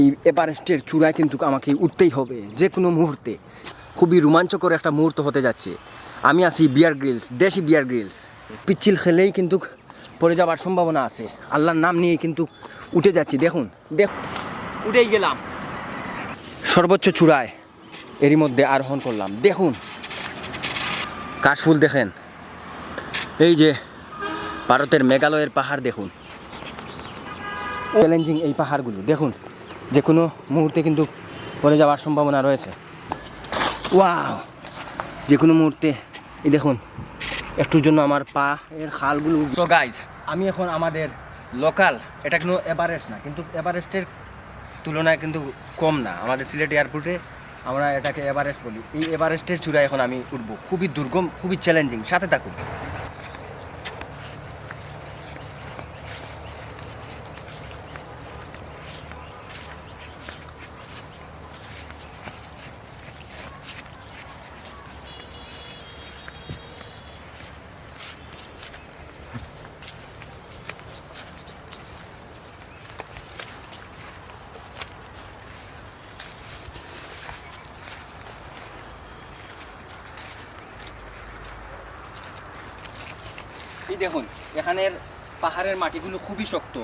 এই এভারেস্টের চূড়ায় কিন্তু আমাকে উঠতেই হবে যে কোনো মুহূর্তে। খুবই রোমাঞ্চকর একটা মুহূর্ত হতে যাচ্ছে। আমি আছি বিয়ার গ্রিলস দেশি বিয়ার গ্রিলস পিচ্ছিল খেলেই কিন্তু পড়ে যাওয়ার সম্ভাবনা আছে। আল্লাহর নাম নিয়ে কিন্তু উঠে যাচ্ছি। দেখুন, দেখ, উঠেই গেলাম। সর্বোচ্চ চূড়ায় এরই মধ্যে আরোহণ করলাম। দেখুন, কাশফুল দেখেন। এই যে ভারতের মেঘালয়ের পাহাড় দেখুন। চ্যালেঞ্জিং এই পাহাড়গুলো, দেখুন। যে কোনো মুহূর্তে কিন্তু পড়ে যাওয়ার সম্ভাবনা রয়েছে। ওয়াও! যে কোনো মুহূর্তে। এই দেখুন, একটুর জন্য আমার পা এর খালগুলো সো গাইজ আমি এখন আমাদের লোকাল এটা কোনো এভারেস্ট না, কিন্তু এভারেস্টের তুলনায় কিন্তু কম না। আমাদের সিলেট এয়ারপোর্টে আমরা এটাকে এভারেস্ট বলি। এই এভারেস্টের চূড়ায় এখন আমি উঠবো। খুবই দুর্গম, খুবই চ্যালেঞ্জিং সাথে থাকুন। এই দেখুন, এখানের পাহাড়ের মাটিগুলো খুবই শক্ত।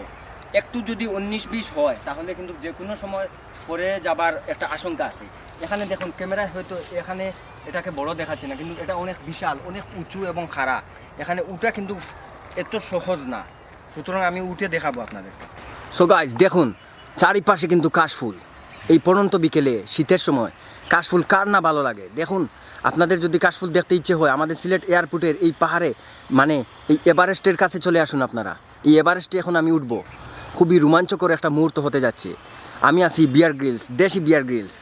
একটু যদি উনিশ বিশ হয়, তাহলে কিন্তু যে কোনো সময় পরে যাবার একটা আশঙ্কা আছে। এখানে দেখুন, ক্যামেরায় হয়তো এখানে এটাকে বড় দেখাচ্ছে না, কিন্তু এটা অনেক বিশাল, অনেক উঁচু এবং খাড়া। এখানে উঠা কিন্তু এত সহজ না। সুতরাং আমি উঠে দেখাবো আপনাদের। সো গাইজ দেখুন, চারিপাশে কিন্তু কাশফুল। এই পড়ন্ত বিকেলে শীতের সময় কাশফুল কার না ভালো লাগে? দেখুন, আপনাদের যদি কাশফুল দেখতে ইচ্ছে হয়, আমাদের সিলেট এয়ারপোর্টের এই পাহাড়ে মানে এই এভারেস্টের কাছে চলে আসুন আপনারা। এই এভারেস্টে এখন আমি উঠবো। খুবই রোমাঞ্চকর একটা মুহূর্ত হতে যাচ্ছে। আমি আছি বিয়ার গ্রিলস, দেশি বিয়ার গ্রিলস।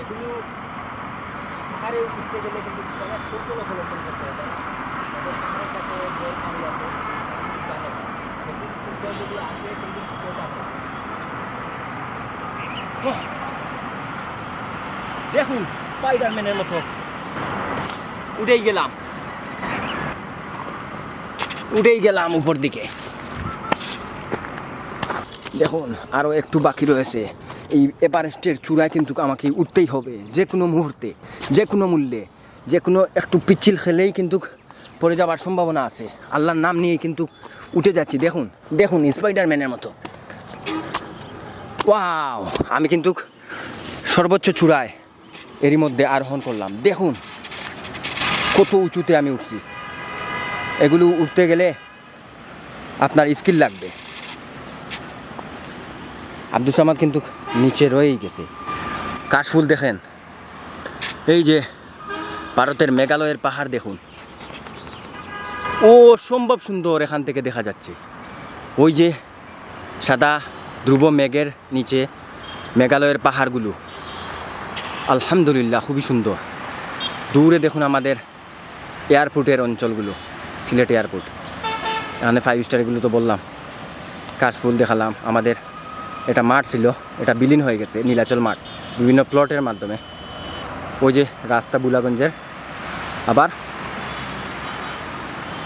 এগুলো পাহাড়ে উঠতে গেলে কিন্তু অনেক কৌশল অবলম্বন করতে হবে পাহাড়ের কাছে পানি আছে যদি আসে, কিন্তু দেখুন স্পাইডারম্যানের মতো। উঠেই গেলাম। উঠেই গেলাম উপর দিকে। দেখুন আরও একটু বাকি রয়েছে। এই এভারেস্টের চূড়ায় কিন্তু আমাকে উঠতেই হবে, যে কোনো মুহূর্তে, যে কোনো মূল্যে, যে কোনো একটু পিচ্ছিল খেলেই কিন্তু পড়ে যাওয়ার সম্ভাবনা আছে। আল্লাহর নাম নিয়ে কিন্তু উঠে যাচ্ছি। দেখুন দেখুন স্পাইডারম্যানের মতো। ওয়াও আমি কিন্তু সর্বোচ্চ চূড়ায় এরই মধ্যে আরোহণ করলাম। দেখুন, কত উঁচুতে আমি উঠছি। এগুলো উঠতে গেলে আপনার স্কিল লাগবে। আব্দুল সামাদ কিন্তু নিচে রয়েই গেছে। কাশফুল দেখেন। এই যে ভারতের মেঘালয়ের পাহাড় দেখুন। ও, সম্ভব সুন্দর এখান থেকে দেখা যাচ্ছে। ওই যে সাদা ধ্রুব মেঘের নিচে মেঘালয়ের পাহাড়গুলো। আলহামদুলিল্লাহ, খুবই সুন্দর। দূরে দেখুন আমাদের এয়ারপোর্টের অঞ্চলগুলো, সিলেট এয়ারপোর্ট। এখানে ফাইভ স্টার এগুলো তো বললাম। কাশফুল দেখালাম আমাদের এটা মাঠ ছিল, এটা বিলীন হয়ে গেছে, নীলাচল মাঠ, বিভিন্ন প্লটের মাধ্যমে। ওই যে রাস্তা বুলাগঞ্জের, আবার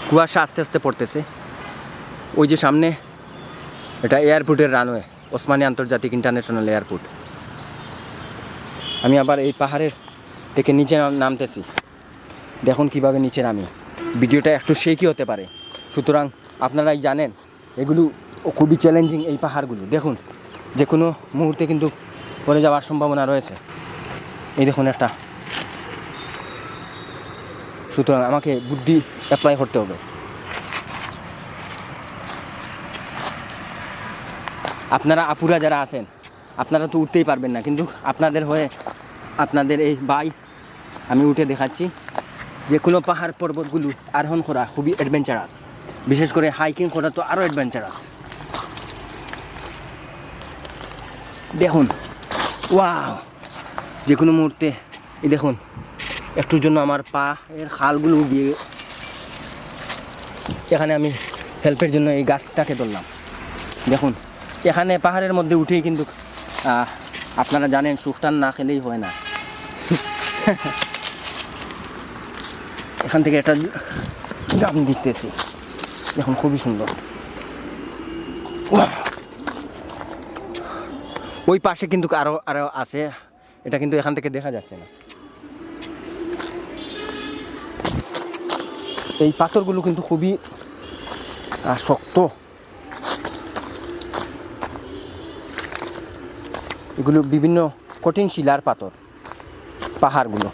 কুয়াশা আস্তে আস্তে পড়তেছে। ওই যে সামনে এটা এয়ারপোর্টের রানওয়ে, ওসমানী আন্তর্জাতিক ইন্টারন্যাশনাল এয়ারপোর্ট। আমি আবার এই পাহাড়ের থেকে নিচে নামতেছি। দেখুন কীভাবে নিচে নামি। ভিডিওটা একটু শেকি হতে পারে। সুতরাং আপনারাই জানেন, এগুলো খুবই চ্যালেঞ্জিং এই পাহাড়গুলো। দেখুন যে কোনো মুহূর্তে কিন্তু পড়ে যাওয়ার সম্ভাবনা রয়েছে। এই দেখুন একটা। সুতরাং আমাকে বুদ্ধি অ্যাপ্লাই করতে হবে। আপনারা আপুরা যারা আছেন, আপনারা তো উঠতেই পারবেন না, কিন্তু আপনাদের হয়ে আপনাদের এই বাই আমি উঠে দেখাচ্ছি। যে কোনো পাহাড় পর্বতগুলো আরোহণ করা খুবই অ্যাডভেঞ্চারাস বিশেষ করে হাইকিং করা তো আরও অ্যাডভেঞ্চারাস দেখুন। ওয়াও। যে কোনো মুহূর্তে, এই দেখুন, একটুর জন্য আমার পা এর খালগুলো গিয়ে এখানে আমি হেল্পের জন্য এই গাছটাকে ধরলাম। দেখুন, এখানে পাহাড়ের মধ্যে উঠেই কিন্তু আপনারা জানেন সুখটান না খেলেই হয় না। এখান থেকে একটা জাম দিতেছি। দেখুন, খুবই সুন্দর। ওই পাশে কিন্তু আরও আরও আছে। এটা কিন্তু এখান থেকে দেখা যাচ্ছে না। এই পাথরগুলো কিন্তু খুবই শক্ত। এগুলো বিভিন্ন কঠিন শিলার পাথর, পাহাড়গুলো।